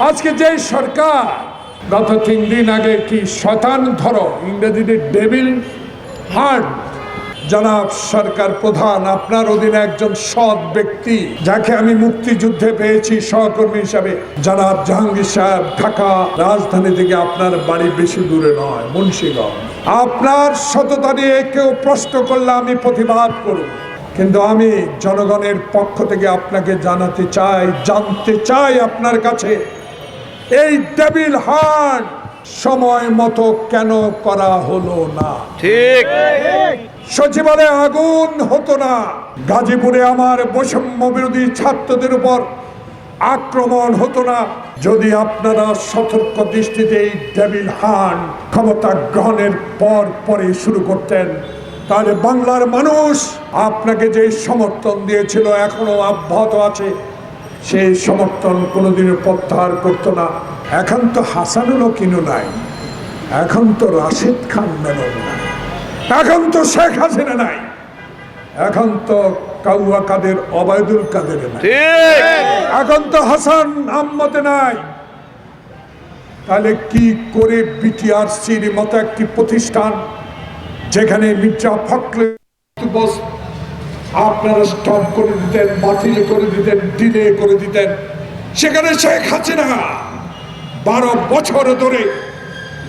আজকে যে সরকার, গত তিন দিন আগে কি শতান ধরো, ইংরেজিতে ডেভিল হার্ট, জনাব সরকার প্রধান, আপনার অধীনে একজন সৎ ব্যক্তি, যাকে আমি মুক্তিযুদ্ধে পেয়েছি সহকর্মী হিসাবে, জনাব জাহাঙ্গীর সাহেব, ঢাকা রাজধানী থেকে আপনার বাড়ি বেশি দূরে নয়, মুন্সিগঞ্জ। আপনার সততা নিয়ে কেউ প্রশ্ন করলে আমি প্রতিবাদ করব। কিন্তু আমি জনগণের পক্ষ থেকে আপনাকে জানাতে চাই, জানতে চাই আপনার কাছে। এই ডেভিল হার্ট সময় মতো কেন করা হলো না? ঠিক। সচিবালয়ে আগুন হতো না। গাজীপুরে আমার বৈষম্য বিরোধী ছাত্রদের উপর আক্রমণ হতো না। যদি আপনারা সতর্ক দৃষ্টিতে এই ডেভিল হান ক্ষমতা গ্রহণের পর পরে শুরু করতেন তাহলে বাংলার মানুষ আপনাকে যে সমর্থন দিয়েছিল এখনও অব্যাহত আছে। সেই সমর্থন কোনোদিনও প্রত্যাহার করতো না। এখন তো হাসানুলও কিনু নাই। এখন তো রাশেদ খান মেনন নাই। এখন তো শেখ হাসিনা নাই। এখন তো কাউয়া কাদের অবায়দুল কাদের নাই। এখন তো হাসান আহমদে নাই। তাহলে কি করে বিটিআরসির মতো একটি প্রতিষ্ঠান যেখানে মির্জা ফখরে বস আপনারা স্টপ করে দিতেন, বাতিল করে দিতেন, ডিলে করে দিতেন। সেখানে শেখ হাসিনা বারো বছর ধরে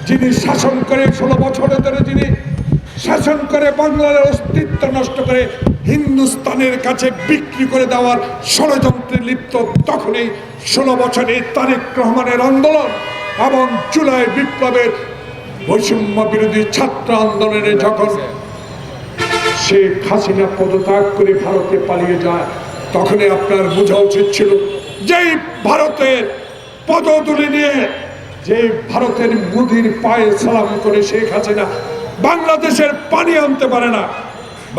যিনি শাসন করে, ষোলো বছর ধরে যিনি শাসন করে, বাংলার অস্তিত্ব নষ্ট করে হিন্দুস্তানের কাছে বিক্রি করে দেওয়ার ষড়যন্ত্রে লিপ্ত তখনই ষোলো বছরে তারেক রহমানের আন্দোলন এবং জুলাই বিপ্লবের বৈষম্য বিরোধী ছাত্র আন্দোলনে যখন শেখ হাসিনা পদত্যাগ করে ভারতে পালিয়ে যায়, তখনই আপনার বোঝা উচিত ছিল যেই ভারতের পদতুলি নিয়ে যে ভারতের মুদির পায়ে সালাম করে শেখ হাসিনা বাংলাদেশের পানি আনতে পারে না,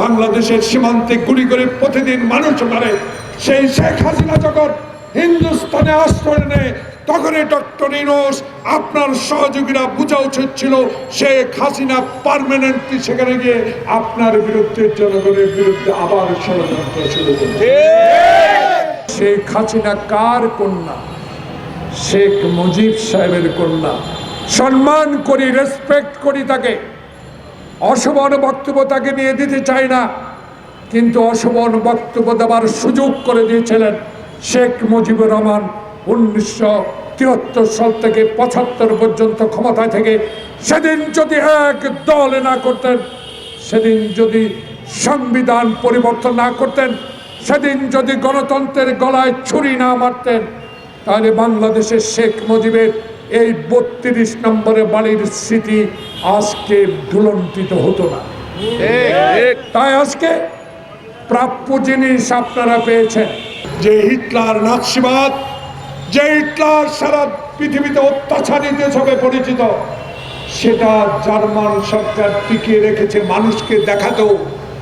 বাংলাদেশের সীমান্তে গুলি করে প্রতিদিন মানুষ মারে, সেই শেখ হাসিনা যখন হিন্দুস্তানে আশ্রয় নেয় তখনই ডক্টর ইনোস আপনার সহযোগীরা বোঝা উচিত ছিল, শেখ হাসিনা পারমানেন্টলি সেখানে গিয়ে আপনার বিরুদ্ধে জনগণের বিরুদ্ধে আবার ষড়যন্ত্র শুরু করবে। শেখ হাসিনা কার কন্যা? শেখ মুজিব সাহেবের কন্যা। সম্মান করি রেসপেক্ট করি তাকে। অসমান বক্তব্য তাকে নিয়ে দিতে চাই না, কিন্তু অসমান বক্তব্য দেওয়ার সুযোগ করে দিয়েছিলেন শেখ মুজিবুর রহমান। উনিশশো তিয়াত্তর সাল থেকে পঁচাত্তর পর্যন্ত ক্ষমতায় থেকে সেদিন যদি এক দল না করতেন সেদিন যদি সংবিধান পরিবর্তন না করতেন সেদিন যদি গণতন্ত্রের গলায় ছুরি না মারতেন তাহলে বাংলাদেশের শেখ মুজিবের এই বত্রিশ নম্বরে বাড়ির স্মৃতি আজকে দুলন্তিত হতো না। তাই আজকে প্রাপ্য জিনিস আপনারা পেয়েছেন। যে হিটলার নাৎসিবাদ যে হিটলার সারা পৃথিবীতে অত্যাচারী দেশ পরিচিত, সেটা জার্মান সরকার টিকিয়ে রেখেছে মানুষকে দেখাতেও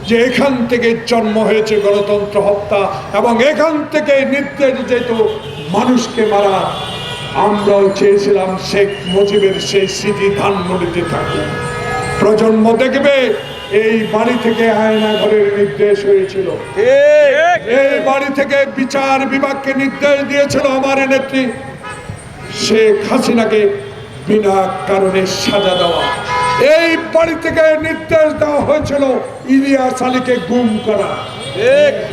যে এখান থেকে জন্ম হয়েছে গণতন্ত্র হত্যা এবং এখান থেকে নির্দেশ যেত মানুষকে মারা। আমরাও চেয়েছিলাম শেখ মুজিবের সেই স্মৃতি ধানমন্ডিতে থাকুক। প্রজন্ম দেখবে এই বাড়ি থেকে আয়না ঘরের নির্দেশ হয়েছিল। এই বাড়ি থেকে বিচার বিভাগকে নির্দেশ দিয়েছিল আমার নেত্রী। শেখ হাসিনাকে বিনা কারণে সাজা দেওয়া। এই বাড়ি থেকে নির্দেশ দেওয়া হয়েছিল ইলিয়াস আলীকে গুম করা।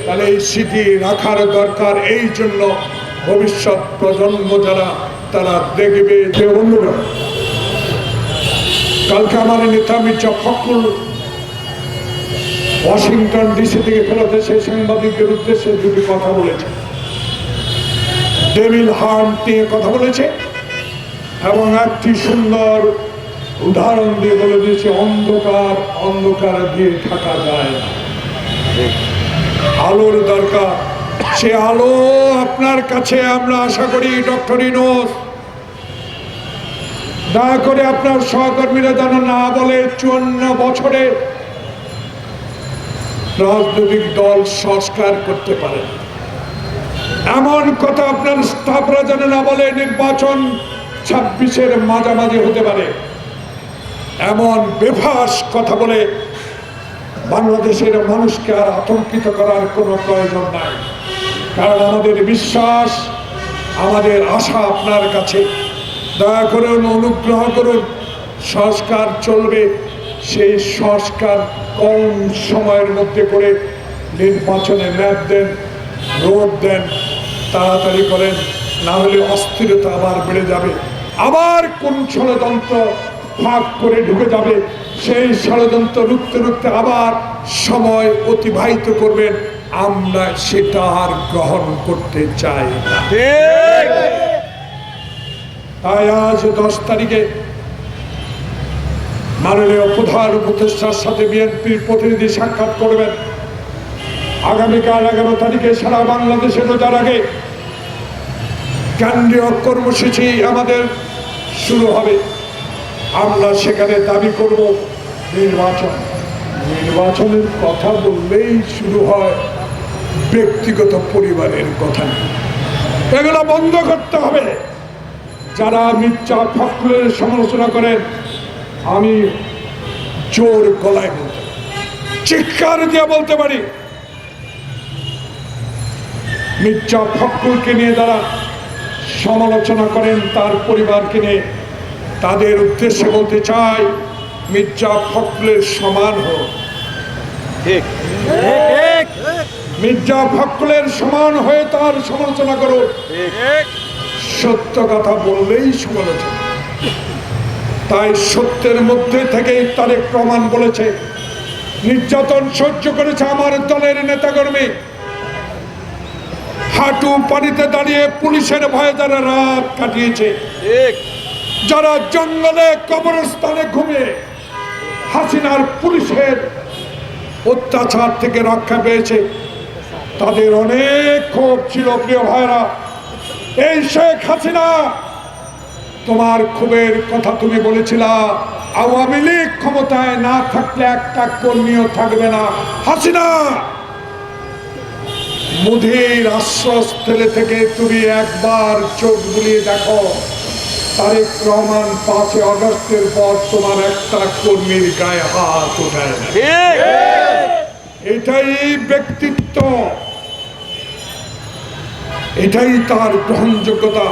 তাহলে এই স্মৃতি রাখার দরকার এই জন্য ভবিষ্যৎ প্রজন্ম যারা তারা দেখবে যে অন্যরা কালকে আমার নেতা মির্জা ফখরুল ওয়াশিংটন ডিসি থেকে ফেরত এসে সাংবাদিকদের উদ্দেশ্যে দুটি কথা বলেছে। ডেভিল হার্ট নিয়ে কথা বলেছে এবং একটি সুন্দর উদাহরণ দিয়ে বলে দিয়েছে, অন্ধকার অন্ধকার দিয়ে থাকা যায় আলোর দরকার। সে আলো আপনার কাছে আমরা আশা করি, ডক্টর ইনোস। দয়া করে আপনার সহকর্মীরা যেন না বলে, চুয়ান্ন বছরে রাজনৈতিক দল সংস্কার করতে পারে। এমন কথা আপনার স্টাফরা যেন না বলে নির্বাচন ছাব্বিশের মাঝামাঝি হতে পারে। এমন বেফাস কথা বলে বাংলাদেশের মানুষকে আর আতঙ্কিত করার কোনো প্রয়োজন নাই। কারণ আমাদের বিশ্বাস, আমাদের আশা আপনার কাছে। দয়া করুন অনুগ্রহ করুন, সংস্কার চলবে। সেই সংস্কার কম সময়ের মধ্যে করে নির্বাচনে ম্যাপ দেন রোড দেন তাড়াতাড়ি করেন না হলে অস্থিরতা আবার বেড়ে যাবে। আবার কোন ষড়যন্ত্র ভাগ করে ঢুকে যাবে সেই ষড়যন্ত্র রুখতে রুখতে আবার সময় অতিবাহিত করবেন। আমরা সেটা আর গ্রহণ করতে চাই না। তাই আজ দশ তারিখে মাননীয় প্রধান উপদেষ্টার সাথে বিএনপির প্রতিনিধি সাক্ষাৎ করবেন। আগামীকাল এগারো তারিখে সারা বাংলাদেশে রোজার আগে কেন্দ্রীয় কর্মসূচি আমাদের শুরু হবে। আমরা সেখানে দাবি করব নির্বাচন। নির্বাচনের কথা বললেই শুরু হয় ব্যক্তিগত পরিবারের কথা এগুলো বন্ধ করতে হবে। যারা মির্জা ফখরুলের সমালোচনা করেন আমি জোর গলায় বলতে। চিৎকার দিয়ে বলতে পারি। মির্জা ফখরুলকে নিয়ে যারা সমালোচনা করেন তার পরিবারকে নিয়ে তাদের উদ্দেশ্যে বলতে চাই মির্জা ফখরুলের সমান হোক। মির্জা ফখরুলের সমান হয়ে তার সমালোচনা করো ঠিক। সত্য কথা বললেই সমালোচনা। তাই সত্যের মধ্যে থেকেই তারেক প্রমাণ বলেছে নির্যাতন সহ্য করেছে আমার দলের নেতাকর্মী। হাঁটু পানিতে দাঁড়িয়ে পুলিশের ভয়ে যারা রাত কাটিয়েছে। যারা জঙ্গলে কবরস্থানে ঘুমিয়ে হাসিনার পুলিশের অত্যাচার থেকে রক্ষা পেয়েছে তাদের অনেক ক্ষোভ ছিল প্রিয় ভাইরা এই শেখ হাসিনা তোমার ক্ষোভের কথা তুমি বলেছিলা আওয়ামী লীগ ক্ষমতায় না থাকলে একটা কর্মীও থাকবে না। হাসিনা! মুধির আশ্রয়স্থলে থেকে তুমি একবার চোখ বুলিয়ে দেখো তারেক রহমান পাঁচে অগস্টের পর তোমার একটা কর্মীর গায়ে হাত ঠিক। এটাই ব্যক্তিত্ব এটাই তার গ্রহণযোগ্যতা।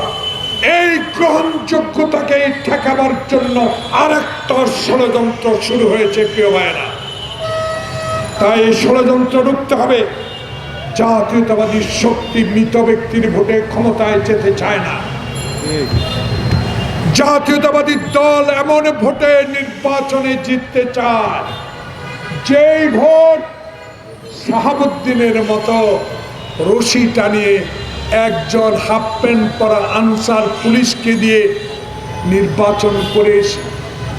এই গ্রহণযোগ্যতাকে ঠেকাবার জন্য আর একটা ষড়যন্ত্র শুরু হয়েছে, প্রিয় ভাইয়েরা। তাই এই ষড়যন্ত্র রুখতে হবে। জাতীয়তাবাদী শক্তি মৃত ব্যক্তির ভোটে ক্ষমতায় যেতে চায় না। জাতীয়তাবাদী দল এমন ভোটে নির্বাচনে জিততে চায়, যেই ভোট শাহাবুদ্দিনের মতো রশি টানিয়ে একজন হাফ প্যান্ট পরা আনসার পুলিশকে দিয়ে নির্বাচন করে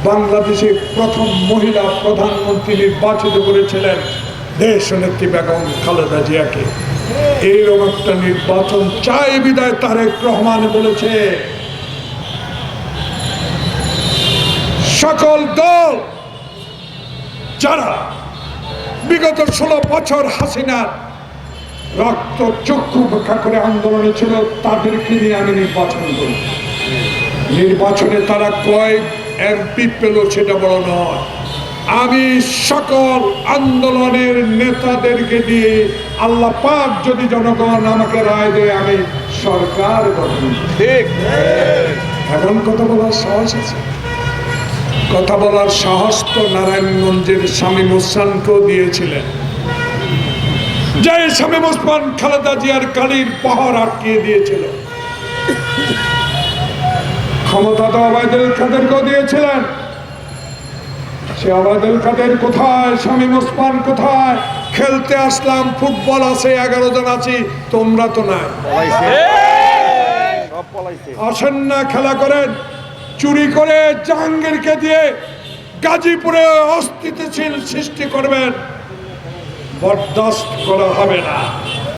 বাংলাদেশের প্রথম মহিলা প্রধানমন্ত্রী নির্বাচিত করেছিলেন দেশ নেত্রী বেগম খালেদা জিয়াকে। এইরকম একটা নির্বাচন চাই বিদায় তারেক রহমান বলেছে। সকল দল, যারা বিগত ষোলো বছর হাসিনার রক্ত চক্ষু উপেক্ষা করে আন্দোলনে ছিল তাদেরকে নিয়ে আমি নির্বাচন করি নির্বাচনে তারা কয় এমপি পেল সেটা বড় নয়। আমি সকল আন্দোলনের নেতাদেরকে দিয়ে আল্লাহ পাক যদি জনগণ আমাকে রায় দেয় আমি সরকার গঠন করব। ঠিক। এখন কথা বলার সাহস আছে? কথা বলার সাহস তো নারায়ণগঞ্জের স্বামী মুসলানকেও দিয়েছিলেন। যে স্বামী মুসমান খালেদা জিয়ার গাড়ির পাহাড় আটকিয়ে দিয়েছিল। ক্ষমতা তো আবাদুল খাদেরকেও দিয়েছিলেন। সে আবাদুল খাদের কোথায়? স্বামী মুসমান কোথায়? খেলতে আসলাম, ফুটবল আছে, এগারো জন আছি, তোমরা তো নাই। আসেন না, খেলা করেন। চুরি করে জাহাঙ্গীরকে দিয়ে গাজীপুরে অস্থিতিশীল সৃষ্টি করবেন। বরদাস্ত করা হবে না।